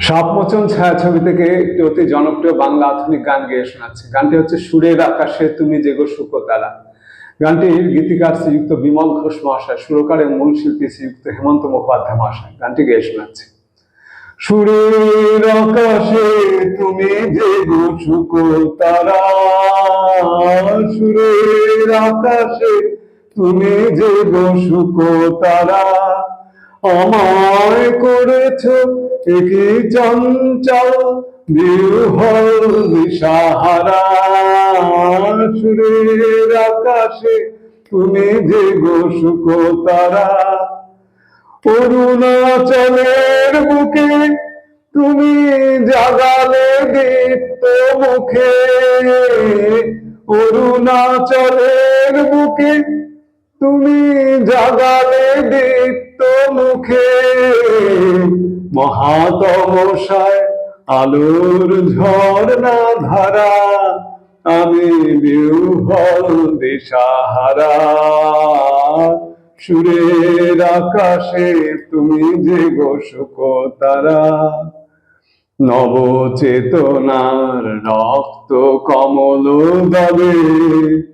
সাপমোচন ছায়াছবি থেকে একটি অতি জনপ্রিয় বাংলা আধুনিক গান গেয়ে শোনাচ্ছে। গানটি হচ্ছে সুরের আকাশে তুমি জেগো সুকতারা গানটির গীতিকার শ্রীযুক্ত বিমল ঘোষ মহাশয় সুরকারের মূল শিল্পী শ্রীযুক্ত হেমন্ত মুখোপাধ্যায় মহাশয়। গানটি গেয়ে শোনাচ্ছে। সুরের আকাশে তুমি জেগো সুকতারা সুরের আকাশে তুমি জেগো সুকতারা আমায় করেছ একই চঞ্চল, বিহল দিশাহারা। সুরের আকাশে তুমি যে গো সুকতারা অরুণাচলের বুকে তুমি জাগালে দীপ্ত মুখে। অরুণাচলের বুকে তুমি জাগালে দীপ্ত মুখে। মহাতমশায় আলোর ঝর্ণা ধারা, আমি বিহল দিশাহারা। সুরের আকাশে তুমি যে গোসুক তারা, নবচেতনার রক্ত কমল দবে।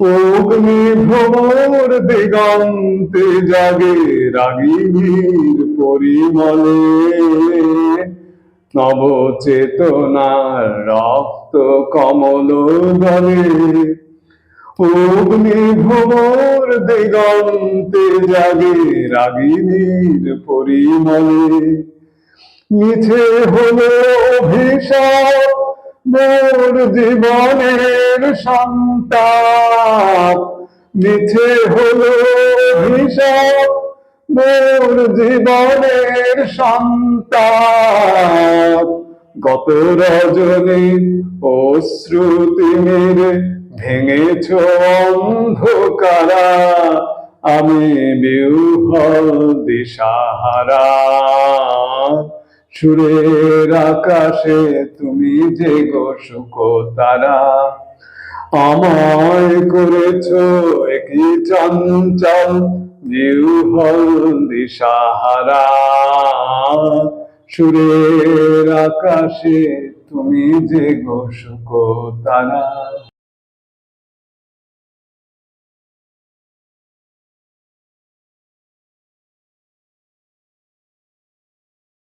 অগ্নি ভ্রমর দিগন্তে জাগে রাগিনীর পরিমলে। নবচেতনার রক্ত কমল দলে অগ্নি ভ্রমর দিগন্তে জাগে রাগিনীর পরিমলে। মিছে হলো অভিশাপ মোর জীবনের সন্তাপ মিছে হলো অভিশাপ। মোর জীবনের সন্তাপ গত রজনী অশ্রুতি মেরে ভেঙেছ অন্ধকারা। আমি বিহল দিশাহারা। সুরের আকাশে তুমি যে গোসুক তারা, আমায় করেছ একই চঞ্চল বিহল দিশাহারা। সুরের আকাশে তুমি যে গোসুক তারা